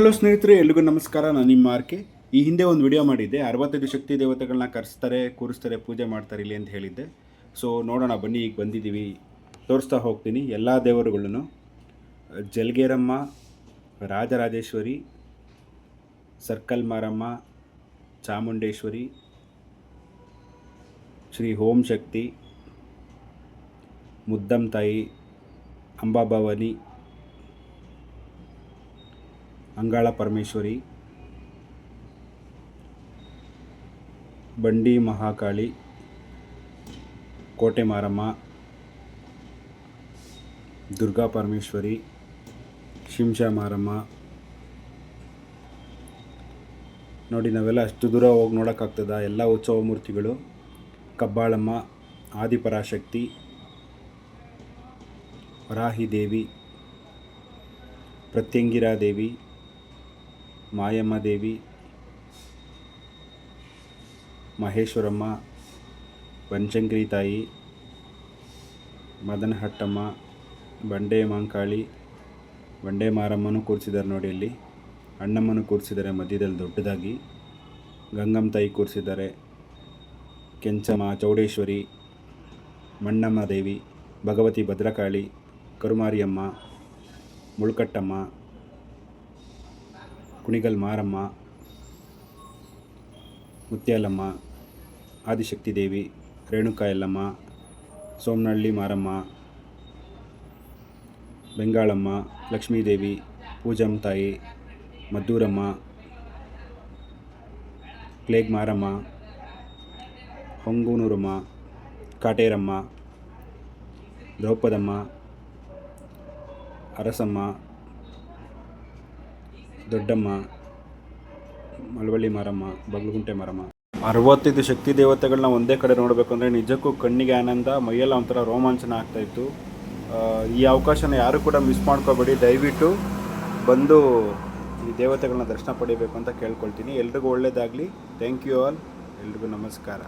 Hello ಸ್ನೇಹಿತರೆ, ಎಲ್ರಿಗೂ ನಮಸ್ಕಾರ. ನಾನು ನಿಮ್ಮ ಆರ್ಕೆ ಈ ಹಿಂದೆ ಒಂದು ವಿಡಿಯೋ ಮಾಡಿದ್ದೆ. ಅರವತ್ತೈದು ಶಕ್ತಿ ದೇವತೆಗಳನ್ನ ಕರೆಸ್ತಾರೆ, ಕೂರಿಸ್ತಾರೆ, ಪೂಜೆ ಮಾಡ್ತಾರೆ ಇಲ್ಲಿ ಅಂತ ಹೇಳಿದ್ದೆ. ಸೊ ನೋಡೋಣ, ಬನ್ನಿ, ಈಗ ಬಂದಿದ್ದೀವಿ. ತೋರಿಸ್ತಾ ಹೋಗ್ತೀನಿ. ಎಲ್ಲ ದೇವರುಗಳನ್ನು, ಜಲ್ಗೇರಮ್ಮ, ರಾಜರಾಜೇಶ್ವರಿ, ಸರ್ಕಲ್ ಮಾರಮ್ಮ, ಚಾಮುಂಡೇಶ್ವರಿ, ಶ್ರೀ ಓಂ ಶಕ್ತಿ, ಮುದ್ದಂ ತಾಯಿ, ಅಂಬಾಭವಾನಿ ಅಂಗಾಳ ಪರಮೇಶ್ವರಿ, ಬಂಡಿ ಮಹಾಕಾಳಿ, ಕೋಟೆ ಮಾರಮ್ಮ, ದುರ್ಗಾ ಪರಮೇಶ್ವರಿ, ಶಿಂಷಾ ಮಾರಮ್ಮ. ನೋಡಿ, ನಾವೆಲ್ಲ ಅಷ್ಟು ದೂರ ಹೋಗಿ ನೋಡೋಕ್ಕಾಗ್ತದ? ಎಲ್ಲ ಉತ್ಸವ ಮೂರ್ತಿಗಳು, ಕಬ್ಬಾಳಮ್ಮ, ಆದಿಪರಾಶಕ್ತಿ, ವರಾಹಿ ದೇವಿ, ಪ್ರತ್ಯಂಗಿರಾ ದೇವಿ ಮಾಯಮ್ಮ ದೇವಿ ಮಹೇಶ್ವರಮ್ಮ, ಪಂಚಂಗ್ರಿ ತಾಯಿ, ಮದನಹಟ್ಟಮ್ಮ, ಬಂಡೆ ಮಾಂಕಾಳಿ, ಬಂಡೆ ಮಾರಮ್ಮನೂ ಕೂರಿಸಿದ್ದಾರೆ ನೋಡಿ ಇಲ್ಲಿ. ಅಣ್ಣಮ್ಮನೂ ಕೂರಿಸಿದ್ದಾರೆ, ಮಧ್ಯದಲ್ಲಿ ದೊಡ್ಡದಾಗಿ. ಗಂಗಮ್ಮ ತಾಯಿ ಕೂರಿಸಿದ್ದಾರೆ. ಕೆಂಚಮ್ಮ, ಚೌಡೇಶ್ವರಿ, ಮಣ್ಣಮ್ಮ ದೇವಿ, ಭಗವತಿ ಭದ್ರಕಾಳಿ, ಕರುಮಾರಿಯಮ್ಮ, ಮುಳ್ಕಟ್ಟಮ್ಮ ಕುಣಿಗಲ್ ಮಾರಮ್ಮ, ಮುತ್ಯಾಲಮ್ಮ, ಆದಿಶಕ್ತಿ ದೇವಿ, ರೇಣುಕಾ ಎಲ್ಲಮ್ಮ ಸೋಮನಹಳ್ಳಿ ಮಾರಮ್ಮ, ಬೆಂಗಾಳಮ್ಮ ಲಕ್ಷ್ಮೀದೇವಿ ಪೂಜಮ್ಮ ತಾಯಿ, ಮದ್ದೂರಮ್ಮ, ಪ್ಲೇಗ್ ಮಾರಮ್ಮ, ಹೊಂಗೂನೂರಮ್ಮ, ಕಾಟೇರಮ್ಮ, ದ್ರೌಪದಮ್ಮ, ಅರಸಮ್ಮ ದೊಡ್ಡಮ್ಮ, ಮಳವಳ್ಳಿ ಮಾರಮ್ಮ, ಬಗಲಗುಂಟೆ ಮಾರಮ್ಮ. ಅರವತ್ತೈದು ಶಕ್ತಿ ದೇವತೆಗಳನ್ನ ಒಂದೇ ಕಡೆ ನೋಡಬೇಕು ಅಂದರೆ ನಿಜಕ್ಕೂ ಕಣ್ಣಿಗೆ ಆನಂದ, ಮೈಯೆಲ್ಲ ಒಂಥರ ರೋಮಾಂಚನ ಆಗ್ತಾಯಿತ್ತು ಈ ಅವಕಾಶನ ಯಾರು ಕೂಡ ಮಿಸ್ ಮಾಡ್ಕೋಬೇಡಿ. ದಯವಿಟ್ಟು ಬಂದು ಈ ದೇವತೆಗಳನ್ನ ದರ್ಶನ ಪಡಿಬೇಕು ಅಂತ ಕೇಳ್ಕೊಳ್ತೀನಿ. ಎಲ್ರಿಗೂ ಒಳ್ಳೆಯದಾಗಲಿ ಥ್ಯಾಂಕ್ ಯು ಆಲ್ ಎಲ್ರಿಗೂ ನಮಸ್ಕಾರ.